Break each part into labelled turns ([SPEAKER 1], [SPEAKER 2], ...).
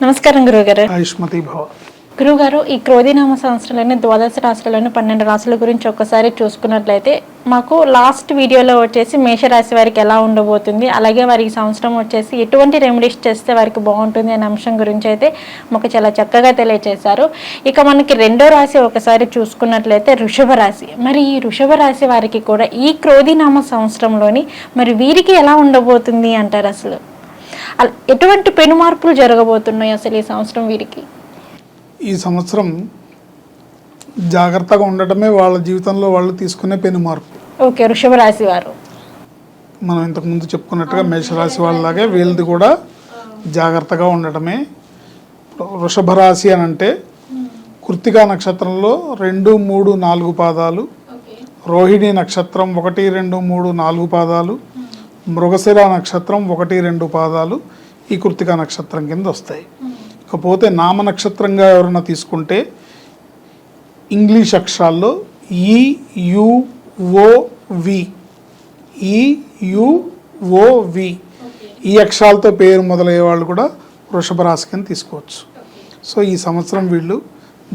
[SPEAKER 1] నమస్కారం గురువుగారు.
[SPEAKER 2] ఆయుష్మతి భవ.
[SPEAKER 1] గురువుగారు ఈ క్రోధినామ సంవత్సరంలోని ద్వాదశ రాశులలోని పన్నెండు రాశుల గురించి ఒక్కసారి చూసుకున్నట్లయితే మాకు లాస్ట్ వీడియోలో వచ్చేసి మేషరాశి వారికి ఎలా ఉండబోతుంది అలాగే వారికి సంవత్సరం వచ్చేసి ఎటువంటి రెమెడీస్ చేస్తే వారికి బాగుంటుంది అనే అంశం గురించి అయితే మాకు చాలా చక్కగా తెలియజేశారు ఇక మనకి రెండో రాశి ఒకసారి చూసుకున్నట్లయితే వృషభ రాశి. మరి ఈ వృషభ రాశి వారికి కూడా ఈ క్రోధినామ సంవత్సరంలోని మరి వీరికి ఎలా ఉండబోతుంది అంటారు అసలు? ఎటువంటి పెను మార్పులు జరగబోతున్నాయి అసలు ఈ సంవత్సరం వీరికి?
[SPEAKER 2] ఈ సంవత్సరం జాగ్రత్తగా ఉండటమే వాళ్ళ జీవితంలో వాళ్ళు తీసుకునే పెను మార్పు.
[SPEAKER 1] ఓకే వృషభ రాశి వారు.
[SPEAKER 2] మనం ఇంతకుముందు చెప్పుకున్నట్టుగా మేషరాశి వాళ్ళలాగే వీళ్ళది కూడా జాగ్రత్తగా ఉండటమే. వృషభ రాశి అని అంటే కృత్తికా నక్షత్రంలో రెండు మూడు నాలుగు పాదాలు. రోహిణి నక్షత్రం ఒకటి రెండు మూడు నాలుగు పాదాలు. మృగశిర నక్షత్రం ఒకటి రెండు పాదాలు ఈ కృతిక నక్షత్రం కింద వస్తాయి. ఇకపోతే నామ నక్షత్రంగా ఎవరైనా తీసుకుంటే ఇంగ్లీష్ అక్షరాల్లో ఈ యు ఓ వి ఈ యు ఓ వి ఈ అక్షరాలతో పేరు మొదలయ్యే వాళ్ళు కూడా వృషభ రాశి కింద తీసుకోవచ్చు. సో ఈ సంవత్సరం వీళ్ళు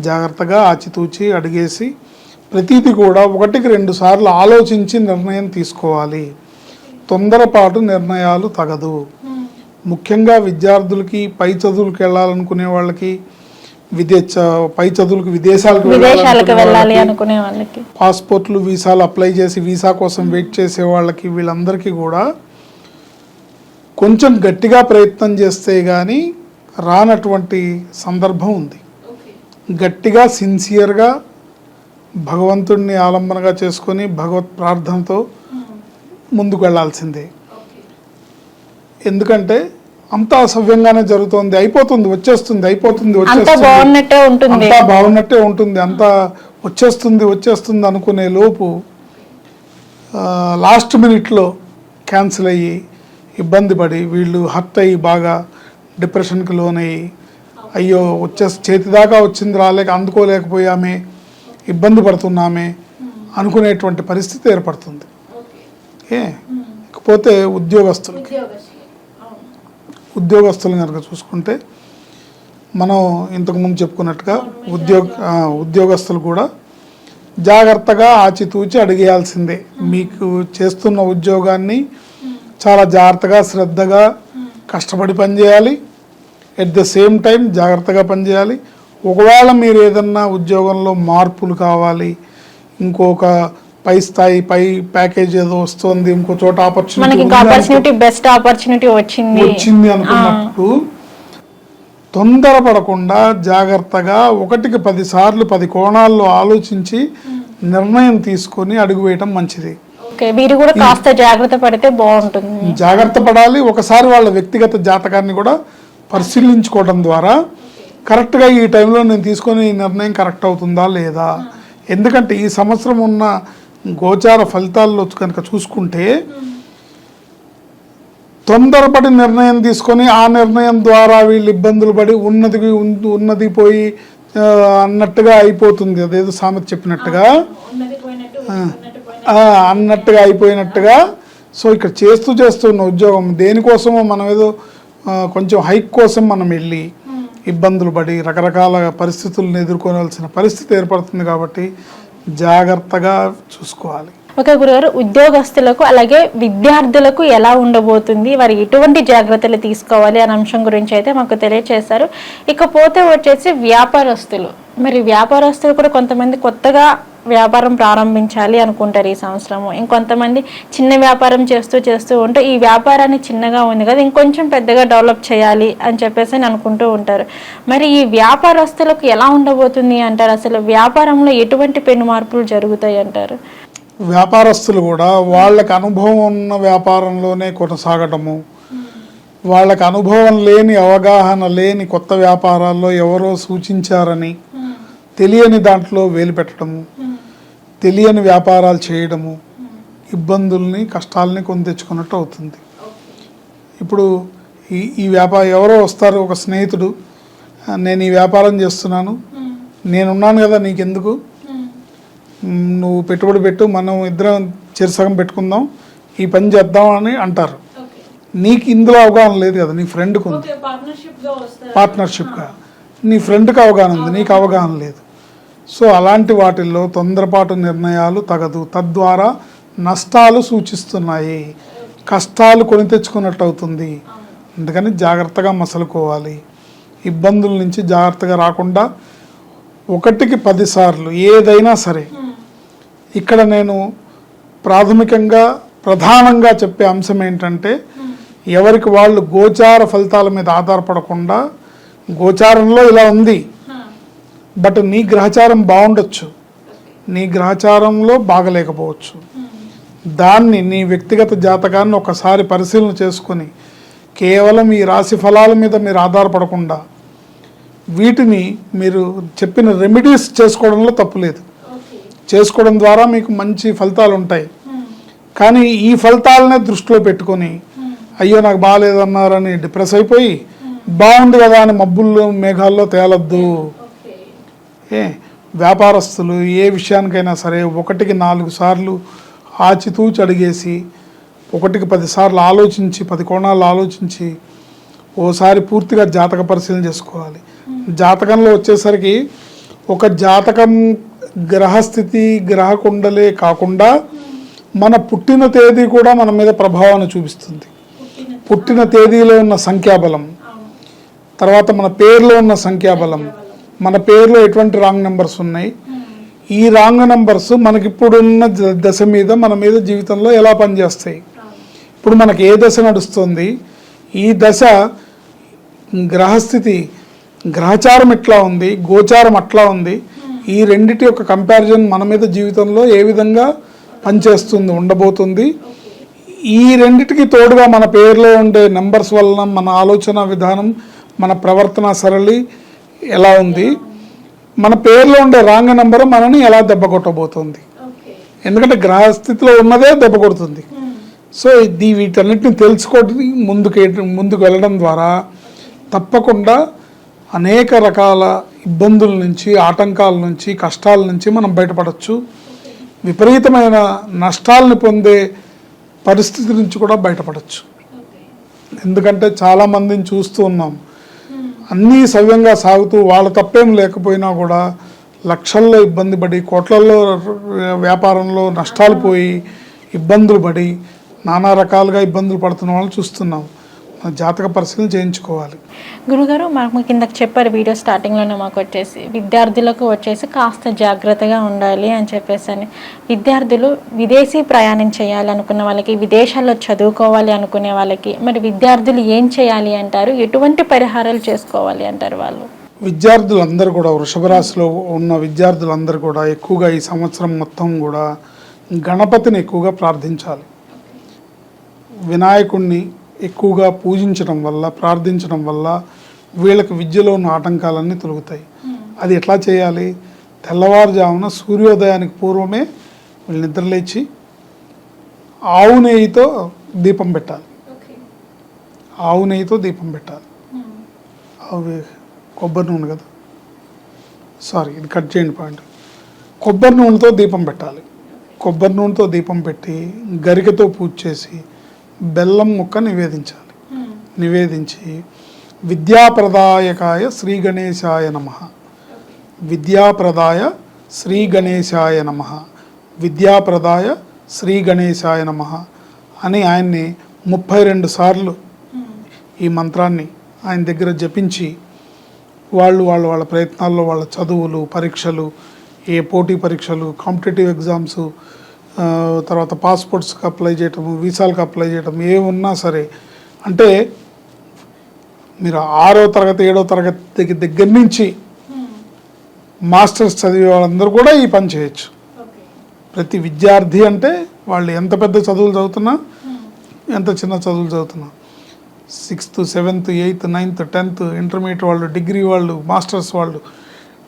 [SPEAKER 2] జాగ్రత్తగా ఆచితూచి అడిగేసి ప్రతిదీ కూడా ఒకటికి రెండు సార్లు ఆలోచించి నిర్ణయం తీసుకోవాలి. తొందరపాటు నిర్ణయాలు తగదు. ముఖ్యంగా విద్యార్థులకి పై చదువులకు వెళ్ళాలనుకునే వాళ్ళకి విదేశ పై చదువులకు విదేశాలకు
[SPEAKER 1] వెళ్ళాలి అనుకునే వాళ్ళకి.
[SPEAKER 2] పాస్పోర్ట్లు వీసాలు అప్లై చేసి వీసా కోసం వెయిట్ చేసే వాళ్ళకి వీళ్ళందరికీ కూడా కొంచెం గట్టిగా ప్రయత్నం చేస్తే కానీ రానటువంటి సందర్భం ఉంది. గట్టిగా సిన్సియర్గా భగవంతుడిని ఆలంబనగా చేసుకొని భగవత్ ప్రార్థనతో ముందుకు వెళ్ళాల్సిందే ఎందుకంటే అంతా సవ్యంగానే జరుగుతోంది అయిపోతుంది వచ్చేస్తుంది అయిపోతుంది
[SPEAKER 1] అంత
[SPEAKER 2] వచ్చేస్తుంది.
[SPEAKER 1] బాగున్నట్టే ఉంటుంది.
[SPEAKER 2] అంతా బాగున్నట్టే ఉంటుంది అంతా వచ్చేస్తుంది వచ్చేస్తుంది అనుకునే లోపు లాస్ట్ మినిట్లో క్యాన్సిల్ అయ్యి ఇబ్బంది పడి వీళ్ళు హర్ట్ అయ్యి బాగా డిప్రెషన్కి లోనయ్యి అయ్యో వచ్చే చేతి దాకా వచ్చింది రాలేక అందుకోలేకపోయామే ఇబ్బంది పడుతున్నామే అనుకునేటువంటి పరిస్థితి ఏర్పడుతుంది. ఏ ఇకపోతే ఉద్యోగస్తులకి. ఉద్యోగస్తులు కనుక చూసుకుంటే మనం ఇంతకుముందు చెప్పుకున్నట్టుగా ఉద్యోగ ఉద్యోగస్తులు కూడా జాగ్రత్తగా ఆచితూచి అడిగేయాల్సిందే. మీకు చేస్తున్న ఉద్యోగాన్ని చాలా జాగ్రత్తగా శ్రద్ధగా కష్టపడి పనిచేయాలి. ఎట్ ద సేమ్ టైం జాగ్రత్తగా పనిచేయాలి. ఒకవేళ మీరు ఏదన్నా ఉద్యోగంలో మార్పులు కావాలి ఇంకొక పై స్థాయి పై ప్యాకేజ్ ఏదో వస్తుంది ఇంకో చోట ఆపర్చునిటీ
[SPEAKER 1] బెస్ట్ ఆపర్చునిటీ వచ్చింది.
[SPEAKER 2] వచ్చింది అనుకున్నప్పుడు తొందరపడకుండా జాగ్రత్తగా ఒకటికి పది సార్లు పది కోణాల్లో ఆలోచించి నిర్ణయం తీసుకొని అడుగు వేయటం మంచిది.
[SPEAKER 1] వీరు కూడా కాస్త జాగ్రత్త పడితే బాగుంటుంది.
[SPEAKER 2] జాగ్రత్త పడాలి. ఒకసారి వాళ్ళ వ్యక్తిగత జాతకాన్ని కూడా పరిశీలించుకోవడం ద్వారా కరెక్ట్గా ఈ టైంలో నేను తీసుకొని నిర్ణయం కరెక్ట్ అవుతుందా లేదా? ఎందుకంటే ఈ సంవత్సరం ఉన్న గోచార ఫలితాల్లో కనుక చూసుకుంటే తొందరపడి నిర్ణయం తీసుకొని ఆ నిర్ణయం ద్వారా వీళ్ళు ఇబ్బందులు పడి ఉన్నది ఉన్- ఉన్నది పోయి అన్నట్టుగా అయిపోతుంది. అదేదో సామెత చెప్పినట్టుగా. అన్నట్టుగా అయిపోయినట్టుగా. సో ఇక్కడ చేస్తూ చేస్తున్న ఉద్యోగం దేనికోసమో మనం ఏదో కొంచెం హైక్ కోసం మనం వెళ్ళి ఇబ్బందులు పడి రకరకాల పరిస్థితులను ఎదుర్కోవాల్సిన పరిస్థితి ఏర్పడుతుంది కాబట్టి జాగ్రత్తగా చూసుకోవాలి.
[SPEAKER 1] ఓకే గురుగారు ఉద్యోగస్తులకు అలాగే విద్యార్థులకు ఎలా ఉండబోతుంది వారు ఎటువంటి జాగ్రత్తలు తీసుకోవాలి అనే అంశం గురించి అయితే మాకు తెలియచేశారు. ఇకపోతే వచ్చేసి వ్యాపారస్తులు. మరి వ్యాపారస్తులు కూడా కొంతమంది కొత్తగా వ్యాపారం ప్రారంభించాలి అనుకుంటారు ఈ సంవత్సరము. ఇంకొంతమంది చిన్న వ్యాపారం చేస్తూ చేస్తూ ఉంటే ఈ వ్యాపారాన్ని చిన్నగా ఉంది కదా ఇంకొంచెం పెద్దగా డెవలప్ చేయాలి అని చెప్పేసి అని అనుకుంటూ ఉంటారు. మరి ఈ వ్యాపారస్తులకు ఎలా ఉండబోతుంది అంటారు? అసలు వ్యాపారంలో ఎటువంటి పెను మార్పులు జరుగుతాయి అంటారు?
[SPEAKER 2] వ్యాపారస్తులు కూడా వాళ్ళకి అనుభవం ఉన్న వ్యాపారంలోనే కొనసాగటము వాళ్ళకి అనుభవం లేని అవగాహన లేని కొత్త వ్యాపారాల్లో ఎవరో సూచించారని తెలియని దాంట్లో వేలు పెట్టడము తెలియని వ్యాపారాలు చేయడము ఇబ్బందుల్ని కష్టాలని కొని తెచ్చుకున్నట్టు అవుతుంది. ఇప్పుడు ఈ ఈ వ్యాపారం ఎవరో వస్తారు ఒక స్నేహితుడు "ఆ, నేను ఈ వ్యాపారం చేస్తున్నాను నేనున్నాను కదా నీకెందుకు? నువ్వు పెట్టుబడి పెట్టు మనం ఇద్దరం చెరుసగం పెట్టుకుందాం ఈ పని చేద్దాం అని అంటారు. నీకు ఇందులో అవగాహన లేదు కదా నీ ఫ్రెండ్కి ఉంది. పార్ట్నర్షిప్గా నీ ఫ్రెండ్కి అవగాహన ఉంది నీకు అవగాహన లేదు. సో అలాంటి వాటిల్లో తొందరపాటు నిర్ణయాలు తగదు. తద్వారా నష్టాలు సూచిస్తున్నాయి. కష్టాలు కొని తెచ్చుకున్నట్టు అవుతుంది. అందుకని జాగ్రత్తగా మసలుకోవాలి. ఇబ్బందుల నుంచి జాగ్రత్తగా రాకుండా ఒకటికి పదిసార్లు ఏదైనా సరే. ఇక్కడ నేను ప్రాథమికంగా ప్రధానంగా చెప్పే అంశం ఏంటంటే ఎవరికి వాళ్ళు గోచార ఫలితాల మీద ఆధారపడకుండా గోచారంలో ఇలా ఉంది. బట్ నీ గ్రహచారం బాగుండొచ్చు. నీ గ్రహచారంలో బాగలేకపోవచ్చు. దాన్ని నీ వ్యక్తిగత జాతకాన్ని ఒకసారి పరిశీలన చేసుకొని కేవలం ఈ రాశి ఫలాల మీద మీరు ఆధారపడకుండా వీటిని మీరు చెప్పిన రెమెడీస్ చేసుకోవడంలో తప్పులేదు చేసుకోవడం ద్వారా మీకు మంచి ఫలితాలు ఉంటాయి. కానీ ఈ ఫలితాలనే దృష్టిలో పెట్టుకొని అయ్యో నాకు బాగాలేదన్నారని డిప్రెస్ అయిపోయి బాగుంది కదా అని మబ్బుల్లో మేఘాల్లో తేలద్దు. ఏ వ్యాపారస్తులు ఏ విషయానికైనా సరే ఒకటికి నాలుగు సార్లు ఆచితూచి అడిగేసి ఒకటికి పది సార్లు ఆలోచించి పది కోణాలు ఆలోచించి ఓసారి పూర్తిగా జాతక పరిశీలన చేసుకోవాలి. జాతకంలో వచ్చేసరికి ఒక జాతకం గ్రహస్థితి గ్రహ కుండలే కాకుండా మన పుట్టిన తేదీ కూడా మన మీద ప్రభావాన్ని చూపిస్తుంది. పుట్టిన తేదీలో ఉన్న సంఖ్యాబలం తర్వాత మన పేరులో ఉన్న సంఖ్యాబలం మన పేరులో ఎటువంటి రాంగ్ నెంబర్స్ ఉన్నాయి? ఈ రాంగ్ నెంబర్స్ మనకి ఇప్పుడున్న ద- దశ మీద మన మీద జీవితంలో ఎలా పనిచేస్తాయి? ఇప్పుడు మనకి ఏ దశ నడుస్తుంది? ఈ దశ గ్రహస్థితి గ్రహచారం ఎట్లా ఉంది? గోచారం అట్లా ఉంది? ఈ రెండిటి యొక్క కంపారిజన్ మన మీద జీవితంలో ఏ విధంగా పనిచేస్తుంది ఉండబోతుంది? ఈ రెండిటికి తోడుగా మన పేరులో ఉండే నెంబర్స్ వలన మన ఆలోచన విధానం మన ప్రవర్తన సరళి ఎలా ఉంది? మన పేరులో ఉండే రాంగ్ నెంబర్ మనని ఎలా దెబ్బ కొట్టబోతుంది. ఎందుకంటే గ్రహస్థితిలో ఉన్నదే దెబ్బ కొడుతుంది. సో ఇది వీటన్నిటిని తెలుసుకోవడం ముందుకు ముందుకు వెళ్ళడం ద్వారా తప్పకుండా అనేక రకాల ఇబ్బందుల నుంచి ఆటంకాల నుంచి కష్టాల నుంచి మనం బయటపడవచ్చు విపరీతమైన నష్టాలను పొందే పరిస్థితి నుంచి కూడా బయటపడవచ్చు ఎందుకంటే చాలామందిని చూస్తూ ఉన్నాం. అన్నీ సవ్యంగా సాగుతూ వాళ్ళ తప్పేం లేకపోయినా కూడా లక్షల్లో ఇబ్బంది పడి కోట్లల్లో వ్యాపారంలో నష్టాలు పోయి ఇబ్బందులు పడి నానా రకాలుగా ఇబ్బందులు పడుతున్న వాళ్ళని చూస్తున్నాం. జాతక పరిశీలన చేయించుకోవాలి.
[SPEAKER 1] గురుగారు మాకు కిందకి చెప్పారు వీడియో స్టార్టింగ్లోనే మాకు వచ్చేసి విద్యార్థులకు వచ్చేసి కాస్త జాగ్రత్తగా ఉండాలి అని చెప్పేసి అని. విద్యార్థులు విదేశీ ప్రయాణం చేయాలి అనుకున్న వాళ్ళకి విదేశాల్లో చదువుకోవాలి అనుకునే వాళ్ళకి మరి విద్యార్థులు ఏం చేయాలి అంటారు? ఎటువంటి పరిహారాలు చేసుకోవాలి అంటారు వాళ్ళు?
[SPEAKER 2] విద్యార్థులందరూ కూడా వృషభ రాశిలో ఉన్న విద్యార్థులందరూ కూడా ఎక్కువగా ఈ సంవత్సరం మొత్తం కూడా గణపతిని ఎక్కువగా ప్రార్థించాలి. వినాయకుణ్ణి ఎక్కువగా పూజించడం వల్ల ప్రార్థించడం వల్ల వీళ్ళకి విద్యలో ఉన్న ఆటంకాలన్నీ తొలగుతాయి. అది ఎట్లా చేయాలి? తెల్లవారుజామున సూర్యోదయానికి పూర్వమే వీళ్ళు నిద్రలేచి ఆవు నెయ్యితో దీపం పెట్టాలి. ఆవు నెయ్యితో దీపం పెట్టాలి. అవి కొబ్బరి నూనె కదా. సారీ ఇది కట్ చేయండి పాయింట్ కొబ్బరి నూనెతో దీపం పెట్టాలి. కొబ్బరి నూనెతో దీపం పెట్టి గరికతో పూజ చేసి బెల్లం ముక్క నివేదించాలి. నివేదించి విద్యాప్రదాయకాయ శ్రీ గణేశాయ నమ. విద్యాప్రదాయ శ్రీ గణేశాయ నమ. విద్యాప్రదాయ శ్రీ గణేశాయ నమ అని ఆయన్ని ముప్పై రెండు సార్లు ఈ మంత్రాన్ని ఆయన దగ్గర జపించి వాళ్ళు వాళ్ళ వాళ్ళ ప్రయత్నాల్లో వాళ్ళ చదువులు పరీక్షలు ఏ పోటీ పరీక్షలు కాంపిటేటివ్ ఎగ్జామ్స్ తర్వాత పాస్పోర్ట్స్కి అప్లై చేయటం వీసాలకు అప్లై చేయటం ఏ ఉన్నా సరే అంటే మీరు ఆరో తరగతి ఏడో తరగతి దగ్గర నుంచి మాస్టర్స్ చదివే వాళ్ళందరూ కూడా ఈ పని చేయొచ్చు. ప్రతి విద్యార్థి అంటే వాళ్ళు ఎంత పెద్ద చదువులు చదువుతున్నా ఎంత చిన్న చదువులు చదువుతున్నా sixth seventh eighth ninth tenth intermediate వాళ్ళు డిగ్రీ వాళ్ళు మాస్టర్స్ వాళ్ళు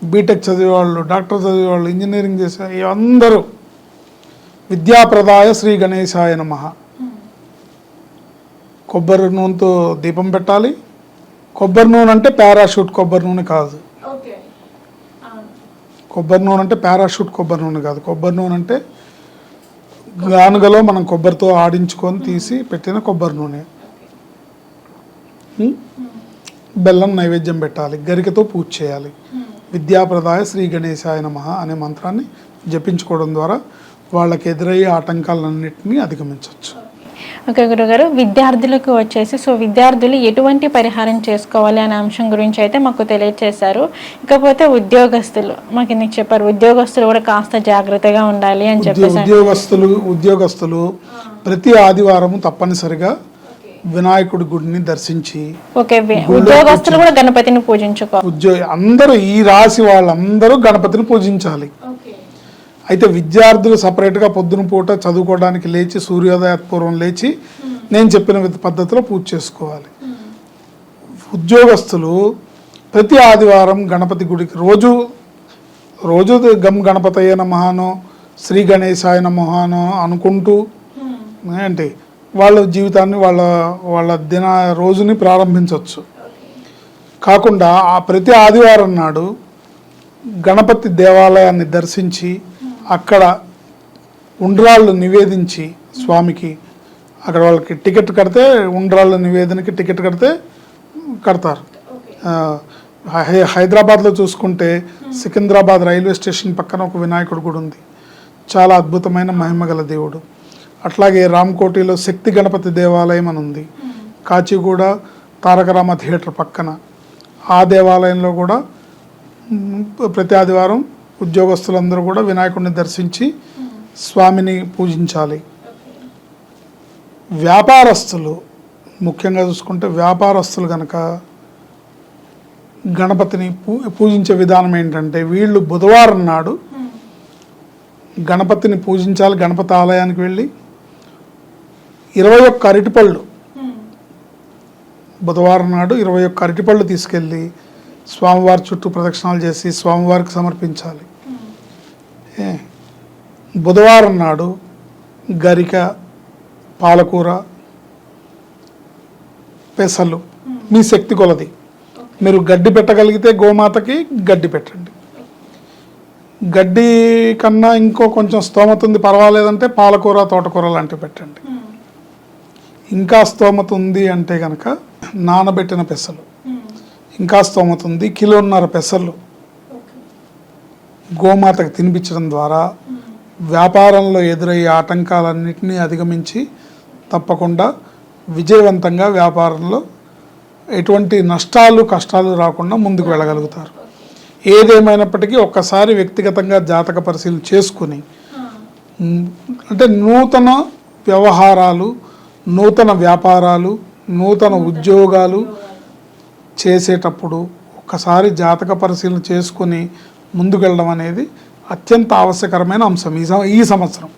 [SPEAKER 2] బీటెక్ చదివే వాళ్ళు డాక్టర్ చదివే వాళ్ళు ఇంజనీరింగ్ చేసే అందరూ విద్యాప్రదాయ శ్రీ గణేశాయ నమ. కొబ్బరి నూనెతో దీపం పెట్టాలి. కొబ్బరి నూనె అంటే పారాషూట్ కొబ్బరి నూనె కాదు. కొబ్బరి నూనె అంటే పారాషూట్ కొబ్బరి నూనె కాదు. కొబ్బరి నూనె అంటే గానుగలో మనం కొబ్బరితో ఆడించుకొని తీసి పెట్టిన కొబ్బరి నూనె? బెల్లం నైవేద్యం పెట్టాలి. గరికతో పూజ చేయాలి. విద్యాప్రదాయ శ్రీ గణేశాయ నమ అనే మంత్రాన్ని జపించుకోవడం ద్వారా వాళ్ళకి ఎదురయ్యే ఆటంకాలన్నింటినీ అధిగమించవచ్చు.
[SPEAKER 1] ఓకే గురుగారు విద్యార్థులకు వచ్చేసి సో విద్యార్థులు ఎటువంటి పరిహారం చేసుకోవాలి అనే అంశం గురించి అయితే మాకు తెలియజేశారు ఇకపోతే ఉద్యోగస్తులు మాకు ఇందుకు చెప్పారు? ఉద్యోగస్తులు కూడా కాస్త జాగ్రత్తగా ఉండాలి అని చెప్పేసి
[SPEAKER 2] ఉద్యోగస్తులు ఉద్యోగస్తులు ప్రతి ఆదివారం తప్పనిసరిగా వినాయకుడి గుడిని దర్శించి
[SPEAKER 1] ఉద్యోగస్తులు కూడా గణపతిని పూజించుకో
[SPEAKER 2] ఉద్యోగ అందరూ ఈ రాశి వాళ్ళందరూ గణపతిని పూజించాలి. అయితే విద్యార్థులు సపరేట్గా పొద్దున పూట చదువుకోవడానికి లేచి సూర్యోదయ పూర్వం లేచి నేను చెప్పిన పద్ధతిలో పూజ చేసుకోవాలి. ఉద్యోగస్తులు ప్రతి ఆదివారం గణపతి గుడికి రోజు రోజు గమ్ గణపతయ్య నమహానో శ్రీ గణేశాయ నమహానో అనుకుంటూ ఏంటి వాళ్ళ జీవితాన్ని వాళ్ళ వాళ్ళ దిన రోజుని ప్రారంభించవచ్చు కాకుండా ఆ ప్రతి ఆదివారం నాడు గణపతి దేవాలయాన్ని దర్శించి అక్కడ ఉండ్రాళ్ళు నివేదించి స్వామికి అక్కడ వాళ్ళకి టికెట్ కడితే ఉండ్రాళ్ళ నివేదనకి టికెట్ కడితే కడతారు. హైదరాబాద్లో చూసుకుంటే సికింద్రాబాద్ రైల్వే స్టేషన్ పక్కన ఒక వినాయకుడు గుడి ఉంది. చాలా అద్భుతమైన మహిమగల దేవుడు. అట్లాగే రామ్కోటిలో శక్తి గణపతి దేవాలయం అని ఉంది. కాచిగూడ తారకరామ థియేటర్ పక్కన. ఆ దేవాలయంలో కూడా ప్రతి ఆదివారం ఉద్యోగస్తులందరూ కూడా వినాయకుడిని దర్శించి స్వామిని పూజించాలి. వ్యాపారస్తులు ముఖ్యంగా చూసుకుంటే వ్యాపారస్తులు కనుక గణపతిని పూ పూజించే విధానం ఏంటంటే వీళ్ళు బుధవారం నాడు గణపతిని పూజించాలి గణపతి ఆలయానికి వెళ్ళి ఇరవై ఒక్క అరటిపళ్ళు బుధవారం నాడు ఇరవై ఒక్క అరటిపళ్ళు తీసుకెళ్ళి స్వామివారి చుట్టూ ప్రదక్షిణాలు చేసి స్వామివారికి సమర్పించాలి. బుధవారం నాడు గరిక పాలకూర పెసలు మీ శక్తి కొలది. మీరు గడ్డి పెట్టగలిగితే గోమాతకి గడ్డి పెట్టండి. గడ్డి కన్నా ఇంకో కొంచెం స్తోమత ఉంది పర్వాలేదంటే పాలకూర తోటకూర లాంటివి పెట్టండి. ఇంకా స్తోమత ఉంది అంటే కనుక నానబెట్టిన పెసలు. ఇంకా స్తోమత ఉంది కిలోన్నర పెసలు. గోమాతకు తినిపించడం ద్వారా వ్యాపారంలో ఎదురయ్యే ఆటంకాలన్నింటినీ అధిగమించి తప్పకుండా విజయవంతంగా వ్యాపారంలో ఎటువంటి నష్టాలు కష్టాలు రాకుండా ముందుకు వెళ్ళగలుగుతారు. ఏదేమైనప్పటికీ ఒక్కసారి వ్యక్తిగతంగా జాతక పరిశీలన చేసుకుని అంటే నూతన వ్యవహారాలు నూతన వ్యాపారాలు నూతన ఉద్యోగాలు చేసేటప్పుడు ఒక్కసారి జాతక పరిశీలన చేసుకుని ముందుకెళ్ళడం అనేది అత్యంత ఆవశ్యకరమైన అంశం ఈ ఈ సంవత్సరం.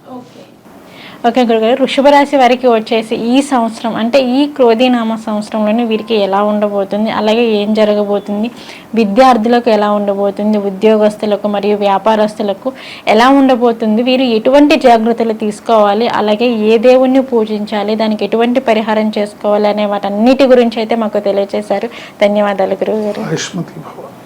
[SPEAKER 1] ఓకే. గురుగారు వృషభ రాశి వారికి వచ్చేసి ఈ సంవత్సరం అంటే ఈ క్రోధీనామ సంవత్సరంలోనే వీరికి ఎలా ఉండబోతుంది అలాగే ఏం జరగబోతుంది విద్యార్థులకు ఎలా ఉండబోతుంది ఉద్యోగస్తులకు మరియు వ్యాపారస్తులకు ఎలా ఉండబోతుంది వీరు ఎటువంటి జాగ్రత్తలు తీసుకోవాలి అలాగే ఏ దేవుణ్ణి పూజించాలి దానికి ఎటువంటి పరిహారం చేసుకోవాలి అనే వాటన్నిటి గురించి అయితే మాకు తెలియజేశారు ధన్యవాదాలు గురుగారు